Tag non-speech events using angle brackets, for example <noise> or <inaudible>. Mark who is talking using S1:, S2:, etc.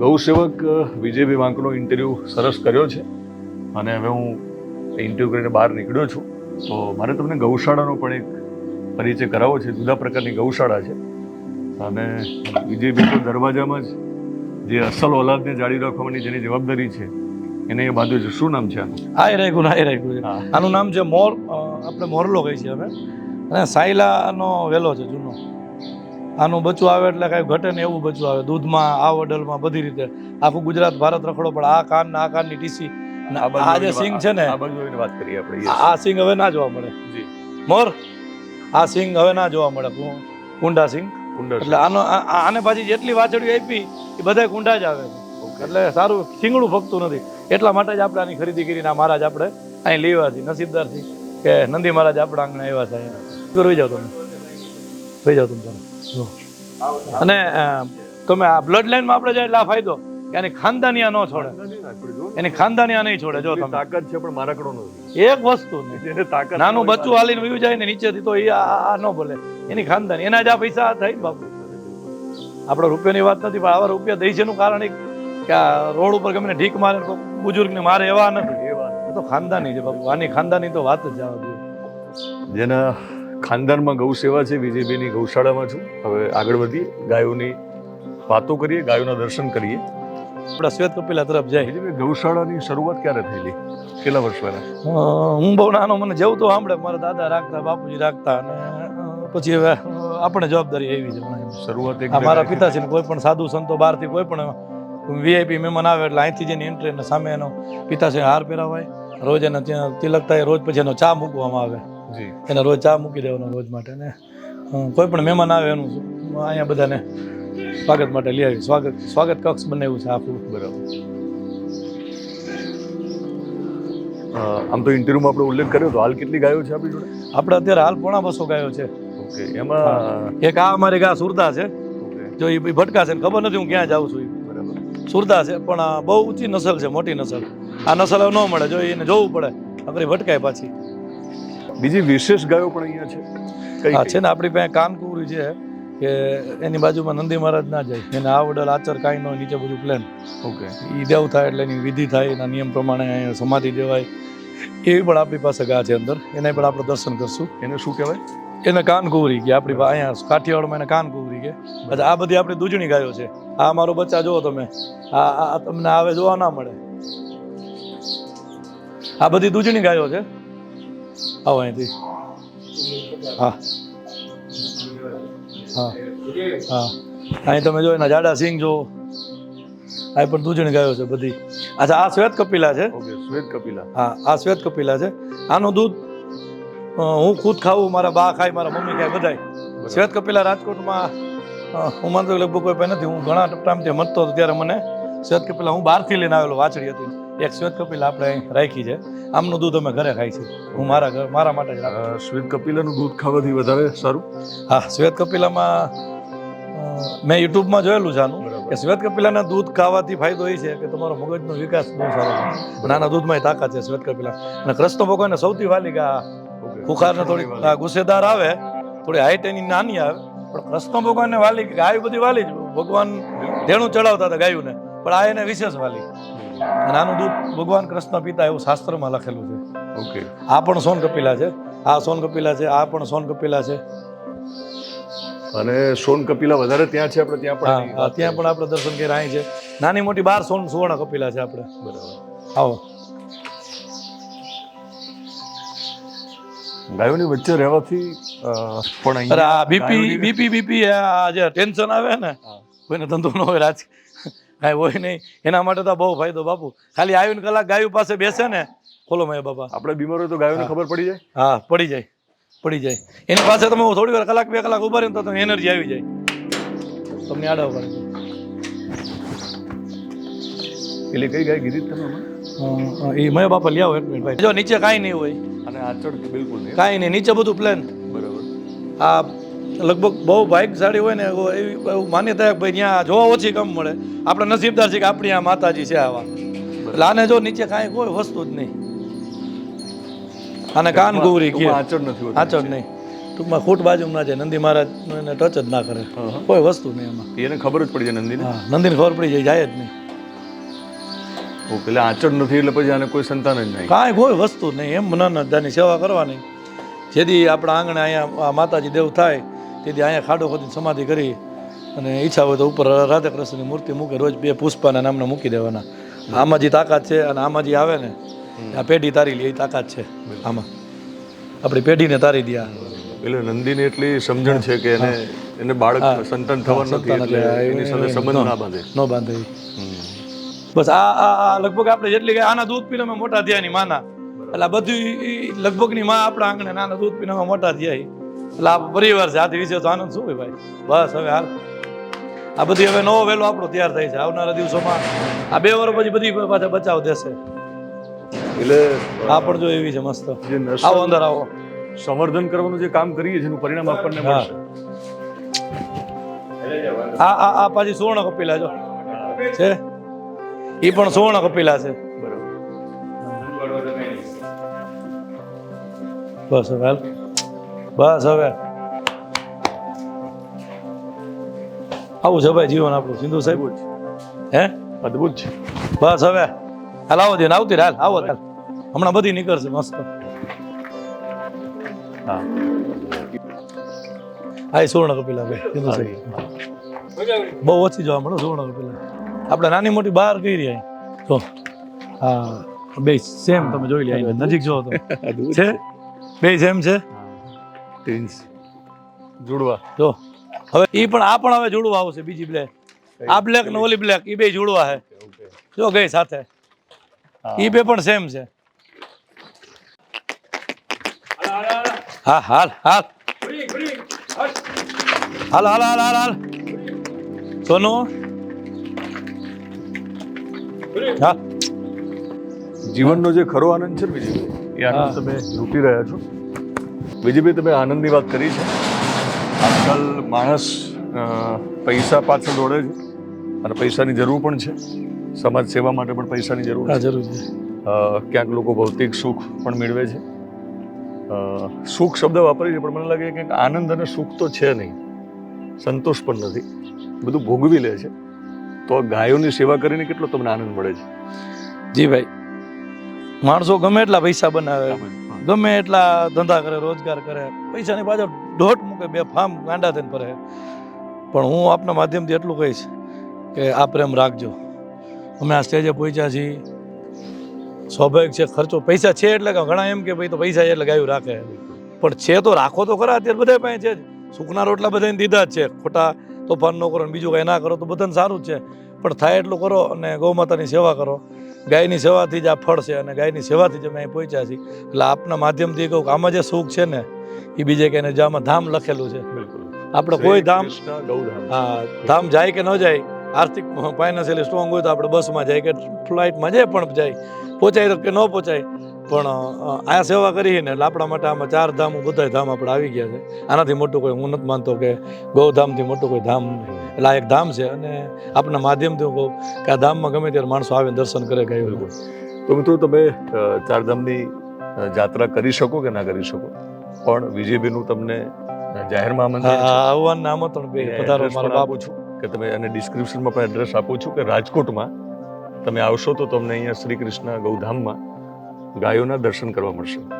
S1: ગૌસેવક વિજય વાંકનો interview સરસ કર્યો છે. અને હવે હું ઇન્ટરવ્યૂ કરીને બહાર નીકળ્યો છું. તો મારે તમને ગૌશાળાનો પણ એક પરિચય કરાવવો છે. જુદા પ્રકારની ગૌશાળા છે. અને વિજયભાઈ તો દરવાજામાં જ જે અસલ ઓલાદને જાળી રાખવાની જેની જવાબદારી છે એને એ બાંધ્યું છે શું નામ છે આનું?
S2: હાય રાખ્યું હાય રાખ્યું છે આનું નામ છે મોર આપણે મોરલો કહીએ છીએ અમે અને સાયલાનો વેલો છે જૂનો. આનું બચ્ચું આવે એટલે કાંઈ ઘટે ને એવું બચ્ચું આવે. દૂધમાં આ વડલમાં બધી રીતે. આખું ગુજરાત ભારત રખડો પણ આ કાન આ કાનની ટીસી. આ જે સિંગ છે ને
S1: વાત કરીએ આપણે
S2: આ સિંગ હવે ના જોવા મળે.
S1: જી.
S2: મોર આ સિંગ હવે ના જોવા મળે. કુંડા સિંગ. એટલે આનો આને પાછી જેટલી વાછડીઓ આપી એ બધા કુંડા જ આવે. છે એટલે સારું સિંગડું ફગતું નથી. એટલા માટે જ આપણે આની ખરીદી કરીને આ મહારાજ આપણે અહીં લેવાથી નસીબદારથી કે નંદી મહારાજ આપણા આંગણે આવ્યા છે રહી જાઓ તમે? રહી જાઓ તમે. અને તમે આ બ્લડ લાઈનમાં આપણે જાય એટલે આ ફાયદો કે આની ખાનદાનિયા ન છોડે. એની ખાનદાનિયા નહીં છોડે જો તમે.
S1: તાકાત છે પણ મારા કડો નથી
S2: એક વસ્તુ
S1: તાકાત
S2: નાનું બચ્ચું હાલીને વયું જાય ને નીચેથી તો એ આ ન બોલે એની ખાનદાની. એના જ આ પૈસા થાય ને બાપુ. આપણે રૂપિયાની વાત નથી પણ આવા રૂપિયા દઈ છે એનું કારણ એક કે આ રોડ ઉપર ગમે ઢીક મારે બુજુર્ગને મારે એવા નથી. એવા તો ખાનદાની છે બાપુ. આની ખાનદાની તો વાત જ જવા દે.
S1: જેના ખાનદાનમાં ગૌ સેવા છે વિજયભાઈની ગૌશાળામાં છું. હવે આગળ વધીએ ગાયોની વાતો કરીએ ગાયોના દર્શન કરીએ.
S2: આપણા શ્વેત કપિલા તરફ જાય.
S1: વિજયભાઈ ગૌશાળાની શરૂઆત ક્યારે થયેલી કેટલા વર્ષ પહેલા?
S2: હું બહુ નાનો મને જેવું તો સાંભળે મારા દાદા રાખતા બાપુજી રાખતા અને પછી હવે આપણે જવાબદારી એવી છે
S1: શરૂઆત
S2: મારા પિતાશ્રી કોઈ પણ સાધુ સંતો બહારથી કોઈ પણ વીઆઈપી મહેમાન આવે એટલે અહીંથી જઈને એન્ટ્રી સામે એનો પિતાશ્રી હાર પહેરાવાય. રોજ એને ત્યાં તિલક થાય રોજ પછી એનો ચા મૂકવામાં આવે. એને રોજ ચા મૂકી દેવાનો રોજ માટે ને. કોઈ પણ મહેમાન આવે એનું અહીંયા બધાને સ્વાગત માટે લઈ આવી સ્વાગત સ્વાગત કક્ષ બનાવ્યું છે આપણું.
S1: બરાબર. આમ તો ઇન્ટરવ્યુમાં આપણે ઉલ્લેખ કર્યો તો હાલ કેટલી ગાયો છે આપણી જોડે?
S2: આપણે અત્યારે હાલ પોણા બસો ગાયો છે.
S1: ઓકે એમાં
S2: એક આ અમારી ગા સુરતા છે. જો એ ભટકા છે ને ખબર નથી હું ક્યાં જાઉં છું.
S1: બરાબર.
S2: સુરતા છે પણ બહુ ઊંચી નસલ છે મોટી નસલ. આ નસલ ન મળે જો એને જોવું પડે. આપણે ભટકાય પાછી.
S1: બીજી વિશેષ ગાયો પણ અહીંયા છે.
S2: હા છે ને આપણી પાસે કાનકુરી છે કે એની બાજુમાં નંદી મહારાજ ના જાય. એને આ વડલ આચર કાંઈ નો નીચે બધું પ્લેન
S1: ઓકે.
S2: એ દેવ થાય એટલે એની વિધિ થાય એના નિયમ પ્રમાણે અહીંયા સમાધિ દેવાય. એવી પણ આપણી પાસે ગા છે અંદર. એને પણ આપણે દર્શન કરશું.
S1: એને શું કહેવાય?
S2: એને કાનકુવરી કે આપણી અહીંયા કાઠિયાવાડમાં એને કાનકુવરી કે. આ બધી આપણી દૂજણી ગાયો છે. આ મારો બચ્ચા જુઓ તમે. આ તમને આવે જોવા ના મળે. આ બધી દૂજણી ગાયો છે. આવો અહીંથી. હા. હા. હા. અહીં તમે જો એના જાડા સિંગ જો. આ પણ દૂધણી ગાયો છે બધી. અચ્છા આ શ્વેત કપિલા છે?
S1: શ્વેત કપિલા.
S2: હા આ શ્વેત કપિલા છે. આનું દૂધ હું ખુદ ખાવું મારા બા ખાય મારા મમ્મી ખાય બધાય. શ્વેત કપિલા રાજકોટમાં હું માનતો લગભગ કોઈ પણ નથી. હું ઘણા ટાઈમથી મતતો હતો ત્યારે મને શ્વેત કપિલા હું બહારથી લઈને આવેલો વાછડી હતી. એક શ્વેત કપિલા આપણે અહીં રાખી છે. આમનું દૂધ અમે ઘરે ખાઈ છીએ. હું મારા ઘર મારા માટે જ રાખું
S1: શ્વેત કપિલાનું દૂધ ખાવાથી વધારે સારું?
S2: હા શ્વેત કપિલામાં મેં યુટ્યુબમાં જોયેલું છે આનું કે શ્વેત કપિલાના દૂધ ખાવાથી ફાયદો એ છે કે તમારો મગજનો વિકાસ બહુ સારો નાના દૂધમાં તાકાત છે શ્વેત કપિલા. અને કૃષ્ણ ભગવાનને સૌથી વાલી કે આ ખુખારને થોડી ગુસ્સેદાર આવે થોડી હાઈટ એની નાની આવે પણ કૃષ્ણ ભગવાનને વાલી ગાય બધી વાલી જ. ભગવાન ધેણું ચડાવતા હતા ગાયુંને. પણ આ એને વિશેષ વાલી. અને આનું દૂધ ભગવાન કૃષ્ણ પિતા એવું શાસ્ત્રમાં લખેલું છે.
S1: ઓકે
S2: આ પણ સોન કપિલા છે. આ સોન કપિલા છે આ પણ સોન કપિલા છે.
S1: અને સોન કપિલા વધારે ત્યાં છે આપણે ત્યાં પણ
S2: ત્યાં પણ આપણે દર્શન કરી અહીં છે. નાની મોટી બાર સોન સુવર્ણ કપિલા છે આપણે.
S1: બરાબર.
S2: આવો.
S1: ગાયોની વચ્ચે રહેવાથી પણ
S2: અરે આ બીપી બીપી બીપી આ જે ટેન્શન આવે ને. કોઈને ધંધો ન હોય રાજ કાંઈ હોય નહીં. એના માટે તો બહુ ફાયદો બાપુ. ખાલી આવીને કલાક ગાયું પાસે બેસે ને ખોલો માય બાપા.
S1: આપણે બીમાર હોય તો ગાયોને ખબર પડી જાય?
S2: હા પડી જાય પડી જાય. એની પાસે તમે થોડી વાર કલાક બે કલાક ઊભા રહે તો તમને એનર્જી આવી જાય. તમને આડા કરે
S1: એટલે કઈ ગાય કીધી તમે
S2: એ મેં બાપા લ્યાવો એક મિનિટ ભાઈ. જો નીચે કાંઈ નહીં હોય.
S1: અને આચળ બિલકુલ નહીં.
S2: કાંઈ નહીં નીચે બધું પ્લેન
S1: બરાબર.
S2: આ લગભગ બહુ ભાગ્યશાળી હોય ને એવી માન્યતા કે ભાઈ ત્યાં જોવા ઓછી કમ મળે. આપણે નસીબદાર છે કે આપણી આ માતાજી છે આવા. એટલે આને જો નીચે કાંઈ કોઈ વસ્તુ જ નહીં. આને કાન
S1: ગુવરી
S2: કે
S1: આચળ નથી આચર
S2: આચળ નહીં. ટૂંકમાં ખૂટ બાજુમાં ના જાય નંદી મહારાજ એને ટચ જ ના કરે. કોઈ વસ્તુ નહીં એમાં.
S1: એને ખબર જ પડી જાય નંદીને.
S2: નંદીને ખબર પડી જાય જાય જ નહીં.
S1: પેલા આચર નથી એટલે પછી આને કોઈ સંતાન જ નહીં.
S2: કાંઈ કોઈ વસ્તુ નહીં. એમ ના તેની સેવા કરવાની. જેથી આપણા આંગણે અહીંયા આ માતાજી દેવ થાય. તેથી અહીંયા ખાડો ખોદી સમાધિ કરી અને ઈચ્છા હોય તો ઉપર રાધાકૃષ્ણની મૂર્તિ મૂકે રોજ બે પુષ્પાના નામના મૂકી દેવાના. આમાં જે તાકાત છે અને આમાં જે આવે ને આ પેઢી તારી લે એ તાકાત છે આમાં. આપણી પેઢીને તારી દે.
S1: એટલે નંદીને એટલી સમજણ છે કે એને એને બાળક સંતાન થવાનું નથી એટલે એની સાથે સંબંધ ના બાંધે.
S2: ન બાંધે. બસ આ આ લગભગ આપણે જેટલી કે આના દૂધ પીને મોટા થયા ની માના. એટલે આ બધું લગભગની લગભગની માં આપણા આંગણે નાના દૂધ પીને મોટા થયા. એટલે આ પરિવાર આથી વિશે તો આનંદ શું હોય ભાઈ? બસ હવે હાલ. આ બધી હવે નવો વહેલો આપણો તૈયાર થાય છે આવનારા દિવસોમાં આ બે વર્ષ પછી બધી પાછા બચાવ દેશે.
S1: એટલે
S2: આ પણ જો એવી છે મસ્ત. આવો અંદર આવો.
S1: સંવર્ધન કરવાનું જે કામ કરીએ છીએ એનું પરિણામ આપણને. મળશે.
S2: આ આ આ પાછી સુવર્ણ કપિલા જો. છે? એ પણ સુવર્ણ કપિલા છે.
S1: બરાબર.
S2: બસ હવે બસ હવે. આવું છે ભાઈ જીવન આપણું. સિંધુ સાહેબ? હે?
S1: અદભુત છે.
S2: બસ હવે. હાલ આવો દે આવતી રહે, હાલ આવો. હાલ હમણાં બધી નીકળશે મસ્ત.
S1: હા.
S2: હા એ સુવર્ણ કપિલા ભાઈ સિંધુ સાહેબ. બહુ ઓછી જોવા મળે સુવર્ણ કપિલા. આપણે નાની મોટી બહાર કઈ રહ્યા જો. હા બે સેમ તમે જોઈ લે નજીક જો તો. <laughs> છે? બે સેમ છે?
S1: ટ્વિન્સ જોડવા.
S2: જો. હવે ઈ પણ આ પણ હવે જોડવા આવશે બીજી બ્લેક આ બ્લેક ને ઓલી બ્લેક ઈ બે જોડવા છે જો ગઈ સાથે. ઈ બે પણ સેમ છે. હા હાલ હાલ. હાલ હાલ હાલ હાલ હાલ. સોનુ?
S1: જીવનનો જે ખરો આનંદ છે બીજી એ આનંદ તમે લૂંટી રહ્યા છો. વિજયભાઈ તમે આનંદની વાત કરી છે. આજકાલ માણસ પૈસા પાછળ દોડે છે અને પૈસાની જરૂર પણ છે. સમાજ સેવા માટે પણ પૈસાની જરૂર
S2: જરૂર છે.
S1: ક્યાંક લોકો ભૌતિક સુખ પણ મેળવે છે. સુખ શબ્દ વાપરી છે પણ મને લાગે કે આનંદ અને સુખ તો છે નહીં. સંતોષ પણ નથી. બધું ભોગવી લે છે. તો ગાયોની સેવા કરીને કેટલો તમને આનંદ મળે છે?
S2: જી ભાઈ. માણસો ગમે એટલા પૈસા બનાવે. ગમે એટલા ધંધા કરે, રોજગાર કરે, પૈસાની પાછળ ઢોટ મૂકે, બે ફામ ગાંડા થઈને ફરે. પણ હું આપના માધ્યમથી એટલું કહીશ કે આ પ્રેમ રાખજો. અમે આ સ્ટેજે પહોંચ્યા છીએ. સ્વાભાવિક છે, ખર્ચો પૈસા છે એટલે ઘણા એમ કે ભાઈ તો પૈસા એટલે ગાયું રાખે. પણ છે તો રાખો તો ખરા, અત્યારે બધા પાસે છે જ. સુખના રોટલા બધાને દીધા જ છે. ખોટા તોફાન ન કરો બીજું કાંઈ ના કરો તો બધાને સારું જ છે. પણ થાય એટલું કરો અને ગૌ માતાની સેવા કરો. ગાયની સેવાથી જ આ ફળ છે અને ગાયની સેવાથી જ અમે અહીં પહોંચ્યા છીએ. એટલે આપના માધ્યમથી કહું કે આમાં જે સુખ છે ને એ બીજે કે જામાં ધામ લખેલું છે. આપણે કોઈ ધામ હા ધામ જાય કે ન જાય આર્થિક ફાઇનાન્શિયલી સ્ટ્રોંગ હોય તો આપણે બસમાં જાય કે ફ્લાઇટમાં જાય પણ જાય પહોંચાય તો કે ન પહોંચાય પણ આ સેવા કરીને એટલે આપણા માટે આમાં ચાર ધામ બધા ધામ આપણે આવી ગયા છે આનાથી મોટું કોઈ હું નથી માનતો કે ગૌધામથી મોટું કોઈ ધામ. એટલે આ એક ધામ છે અને આપણા માધ્યમથી હું કહું કે આ ધામમાં ગમે ત્યારે માણસો આવીને દર્શન કરે ગાયું
S1: બિલકુલ તો મિત્રો તમે ચારધામની જાત્રા કરી શકો કે ના કરી શકો પણ વિજયભાઈનું તમને જાહેરમાં આમંત્રણ.
S2: આવવાનું આમંત્રણ બે પધારો મારા બાપ
S1: છું કે તમે અને ડિસ્ક્રિપ્શનમાં પણ એડ્રેસ આપું છું કે રાજકોટમાં તમે આવશો તો તમને અહીંયા શ્રી કૃષ્ણ ગૌધામમાં ગાયોના દર્શન કરવા મળશે.